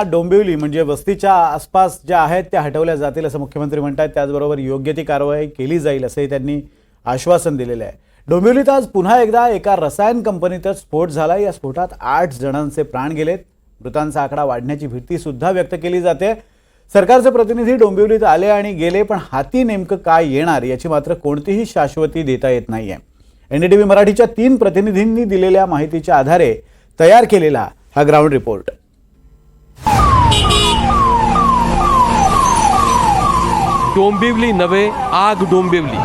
डोंबिवली म्हणजे वस्तीच्या आसपास ज्या आहेत त्या हटवल्या जातील असं मुख्यमंत्री म्हणतात त्याचबरोबर योग्य ती कारवाई केली जाईल असंही त्यांनी आश्वासन दिलेलं आहे. डोंबिवलीत आज पुन्हा एकदा एका रसायन कंपनीतच स्फोट झाला. या स्फोटात आठ जणांचे प्राण गेलेत. मृतांचा आकडा वाढण्याची भीती सुद्धा व्यक्त केली जाते. सरकारचे प्रतिनिधी डोंबिवलीत आले आणि गेले पण हाती नेमकं काय येणार याची मात्र कोणतीही शाश्वती देता येत नाहीये. एनडीटीव्ही मराठीच्या तीन प्रतिनिधींनी दिलेल्या माहितीच्या आधारे तयार केलेला हा ग्राउंड रिपोर्ट. डोंबिवली नवे आग डोंबिवली.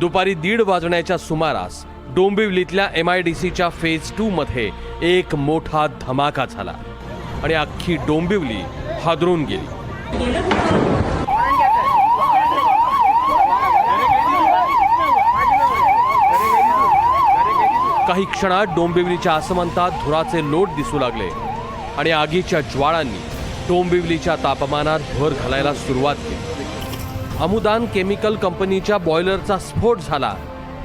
दुपारी दीड वाजण्याच्या सुमारास डोंबिवलीतल्या एम आय डी सीच्या फेज टू मध्ये एक मोठा धमाका झाला आणि अख्खी डोंबिवली हादरून गेली. काही क्षणात डोंबिवलीच्या आसमंतात धुराचे लोट दिसू लागले आणि आगीच्या ज्वाळांनी डोंबिवलीच्या तापमानात भर घालायला सुरुवात केली. अमुदान केमिकल कंपनीच्या बॉयलरचा स्फोट झाला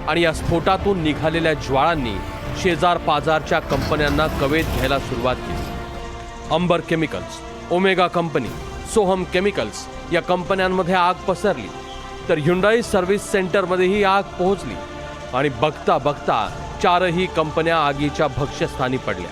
आणि या स्फोटातून निघालेल्या ज्वाळांनी शेजार पाजारच्या कंपन्यांना कवेत घ्यायला सुरुवात केली. Amber chemicals Omega company Soham chemicals या कंपन्यांमध्ये आग पसरली. तर ह्युंडाई सर्व्हिस सेंटरमध्येही आग पोहोचली आणि बघता बघता चारही कंपन्या आगीच्या भक्ष्यस्थानी पडल्या.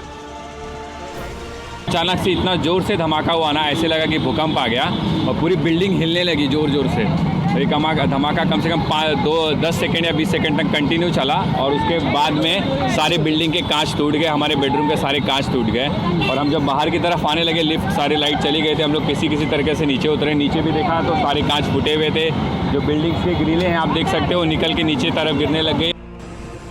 अचानक से इतना ज़ोर से धमाका हुआ ना, ऐसे लगा कि भूकंप आ गया और पूरी बिल्डिंग हिलने लगी ज़ोर ज़ोर से ये धमाका कम से कम दो दस सेकेंड या बीस सेकेंड तक कंटिन्यू चला और उसके बाद में सारे बिल्डिंग के कांच टूट गए, हमारे बेडरूम के सारे कांच टूट गए। और हम जब बाहर की तरफ़ आने लगे लिफ्ट सारे लाइट चली गए थे, हम लोग किसी किसी तरीके से नीचे उतरे, नीचे भी देखा तो सारे कांच फूटे हुए थे। जो बिल्डिंग्स के ग्रिले हैं, आप देख सकते हो, निकल के नीचे तरफ़ गिरने लग गए।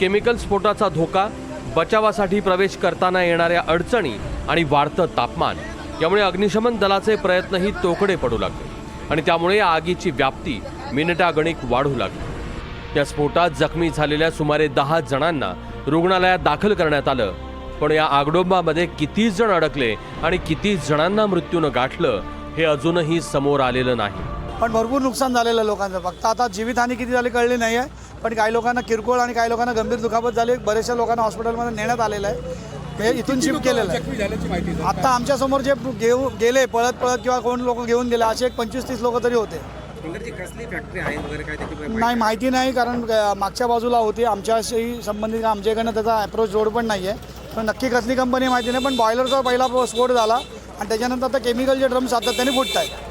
केमिकल स्फोटाचा धोका बचावासाठी प्रवेश करताना येणाऱ्या अडचणी आणि वाढतं तापमान. यामुळे अग्निशमन दलाचे प्रयत्नही तोकडे पडू लागले आणि त्यामुळे या आगीची व्याप्ती मिनिटागणिक वाढू लागली. या स्फोटात जखमी झालेल्या सुमारे दहा जणांना रुग्णालयात दाखल करण्यात आलं. पण या आगडोंबामध्ये किती जण अडकले आणि किती जणांना मृत्यूनं गाठलं हे अजूनही समोर आलेलं नाही. पण भरपूर नुकसान झालेलं आहे लोकांचं. फक्त आता जीवितहानी किती झाली कळली नाही आहे पण काही लोकांना किरकोळ आणि काही लोकांना गंभीर दुखापत झाली. बऱ्याचशा लोकांना हॉस्पिटलमध्ये नेण्यात आलेलं आहे. हे इथून शिफ्ट केलेलं आहे. आता आमच्यासमोर जे घेऊ गेले पळत पळत किंवा कोण लोक घेऊन गेले असे एक पंचवीस तीस लोक तरी होते. नाही माहिती नाही कारण मागच्या बाजूला होती. आमच्याशी संबंधित आमच्याकडनं त्याचा अप्रोच रोड पण नाही आहे पण नक्की कसली कंपनी माहिती नाही पण बॉयलरचा पहिला स्फोट झाला. आणि त्याच्यानंतर आता केमिकलचे ड्रम सातत्याने फुटत आहेत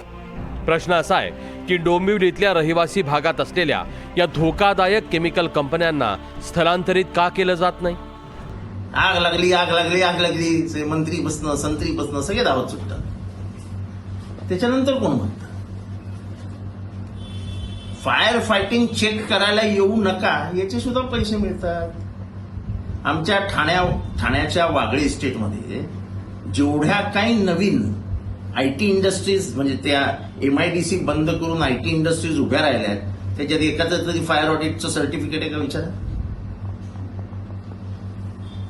प्रश्न असा आहे की डोंबिवलीतल्या रहिवासी भागात असलेल्या या धोकादायक केमिकल कंपन्यांना स्थलांतरित का केलं जात नाही? आग लागली आग लागली आग लागली मंत्री बसणं संत्री बसणं सगळे धावत सुटतात. त्याच्यानंतर कोण म्हणतं? फायर फायटिंग चेक करायला येऊ नका याचे सुद्धा पैसे मिळतात. आमच्या ठाण्या ठाण्याच्या वागळी इस्टेटमध्ये जेवढ्या काही नवीन आय टी इंडस्ट्रीज म्हणजे त्या एम आय डी सी बंद करून आय टी इंडस्ट्रीज उभ्या राहिल्या आहेत. त्याच्यात एकाचं तरी फायर ऑडिटचं सर्टिफिकेट आहे का विचारा?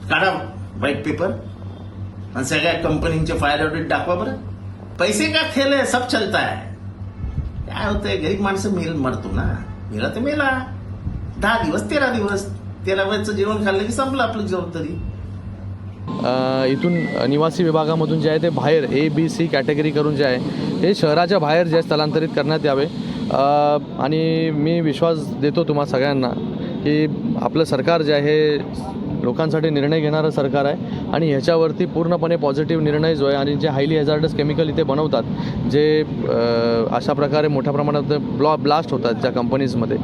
काढा व्हाईट पेपर आणि सगळ्या कंपनीचे फायर ऑडिट दाखवा बरं. पैसे का खेळ आहे? सब चलता है काय होतंय? गरीब माणसं मेल मरतो ना. मेला तर मेला. दहा दिवस तेरा दिवस. तेरा वेळचं जेवण खाल्लं की संपलं आपलं जबाबदारी तरी. इथून निवासी विभागामधून जे आहे ते बाहेर ए बी सी कॅटेगरी करून जे आहे ते शहराच्या बाहेर जे स्थलांतरित करण्यात यावे. आणि मी विश्वास देतो तुम्हा सगळ्यांना की आपलं सरकार जे आहे लोकांसाठी निर्णय घेणारं सरकार आहे आणि ह्याच्यावरती पूर्णपणे पॉझिटिव्ह निर्णय जो आहे आणि जे हायली हॅझार्डस केमिकल इथे बनवतात जे अशा प्रकारे मोठ्या प्रमाणात ब्लॉ ब्लास्ट होतात ज्या कंपनीजमध्ये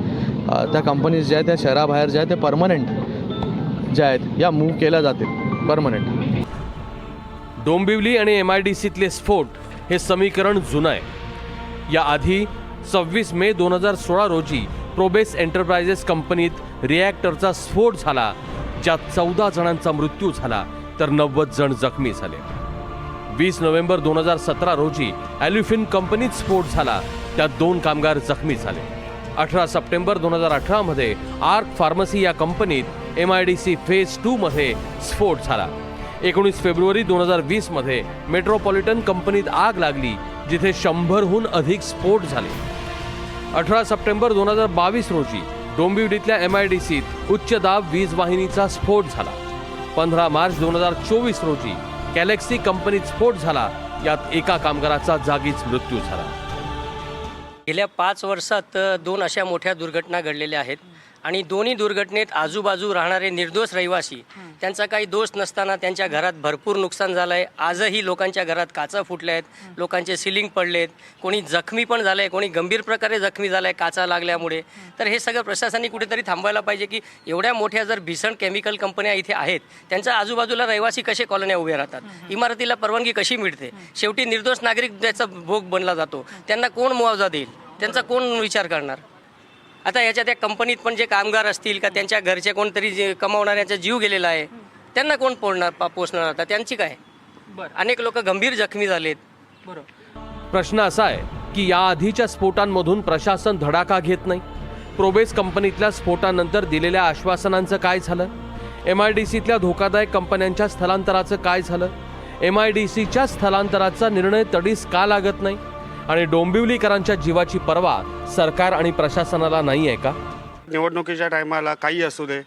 त्या कंपनीज ज्या आहेत त्या शहराबाहेर ज्या आहेत ते परमनंट ज्या आहेत या मूव्ह केल्या जातील. परमनंट डोंबिवली आणि एम आय डी सीतले स्फोट हे समीकरण जुनं आहे. याआधी सव्वीस मे दोन हजार सोळा रोजी प्रोबेस एंटरप्राइजेस कंपनीत रिॲक्टरचा स्फोट झाला ज्यात चौदा जणांचा मृत्यू झाला तर नव्वद जण जखमी झाले. वीस नोव्हेंबर दोन हजार सतरा रोजी ॲल्युफिन कंपनीत स्फोट झाला त्यात दोन कामगार जखमी झाले. अठरा सप्टेंबर दोन हजार अठरामध्ये आर्क फार्मसी या कंपनीत M I D C phase टूमध्ये स्फोट झाला. एकोणीस फेब्रुवारी दोन हजार वीसमध्ये मेट्रोपॉलिटन कंपनीत आग लागली जिथे शंभरहून अधिक स्फोट झाले. अठरा सप्टेंबर दोन हजार बावीस रोजी डोंबिवलीतल्या एम आय डी सीत उच्च दाब वीज वाहिनीचा स्फोट झाला. पंधरा मार्च दोन हजार चोवीस रोजी गॅलेक्सी कंपनीत स्फोट झाला यात एका कामगाराचा जागीच मृत्यू झाला. गेल्या पाच वर्षात दोन अशा मोठ्या दुर्घटना घडलेल्या आहेत. आणि दोन्ही दुर्घटनेत आजूबाजू राहणारे निर्दोष रहिवासी त्यांचा काही दोष नसताना त्यांच्या घरात भरपूर नुकसान झालं आहे आजही लोकांच्या घरात काचा फुटल्या आहेत लोकांचे सिलिंग पडलेत कोणी जखमी पण झालं आहे कोणी गंभीर प्रकारे जखमी झालं आहे काचा लागल्यामुळे. तर हे सगळं प्रशासनाने कुठेतरी थांबवायला पाहिजे की एवढ्या मोठ्या जर भीषण केमिकल कंपन्या इथे आहेत त्यांच्या आजूबाजूला रहिवासी कसे कॉलन्या उभे राहतात? इमारतीला परवानगी कशी मिळते? शेवटी निर्दोष नागरिक त्याचा भोग बनला जातो. त्यांना कोण मुआवजा देईल? त्यांचा कोण विचार करणार? आता याच्या त्या कंपनीत पण जे कामगार असतील का त्यांच्या घरचे कोणतरी जे कमावणाऱ्यांचा जीव गेलेला आहे त्यांना कोण पोळणार पा- पोचणार आता त्यांची काय? अनेक लोक गंभीर जखमी झालेत. प्रश्न असा आहे की या आधीच्या स्फोटांमधून प्रशासन धडाका घेत नाही? प्रोबेस कंपनीतल्या स्फोटानंतर दिलेल्या आश्वासनांचं काय झालं? एम आय डी सीतल्या धोकादायक कंपन्यांच्या स्थलांतराचं काय झालं? एम आय डी सीच्या स्थलांतराचा निर्णय तडीस का लागत नाही? आणि डोंबिवलीकरांच्या जीवाची पर्वा सरकार आणि प्रशासनाला नाही आहे का? निवडणुकीच्या टायमाला काही असू दे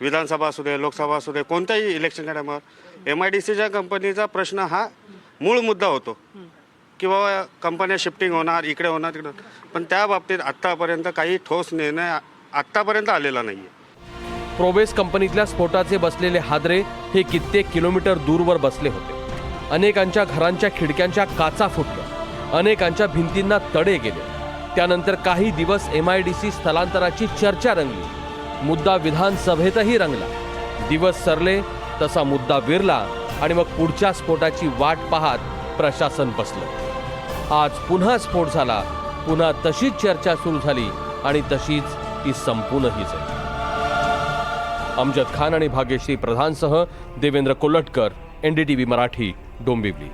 विधानसभा असू दे लोकसभा असू दे कोणत्याही इलेक्शनच्या टायमावर एम आय डी सीच्या कंपनीचा प्रश्न हा मूळ मुद्दा होतो. की बाबा कंपन्या शिफ्टिंग होणार इकडे होणार तिकडे. पण त्या बाबतीत आत्तापर्यंत काही ठोस निर्णय आत्तापर्यंत आलेला नाही आहे प्रोबेस कंपनीतल्या स्फोटाचे बसलेले हादरे हे कित्येक किलोमीटर दूरवर बसले होते. अनेकांच्या घरांच्या खिडक्यांच्या काचा फुटल्या. अनेकांच्या भिंतींना तडे गेले. त्यानंतर काही दिवस एम आय डी सी स्थलांतराची चर्चा रंगली. मुद्दा विधानसभेतही रंगला. दिवस सरले तसा मुद्दा विरला आणि मग पुढच्या स्फोटाची वाट पाहत प्रशासन बसलं. आज पुन्हा स्फोट झाला पुन्हा तशीच चर्चा सुरू झाली आणि तशीच ती संपूनही झाली. अमजद खान आणि भाग्यश्री प्रधानसह देवेंद्र कोल्हटकर एनडीटीव्ही मराठी डोंबिवली.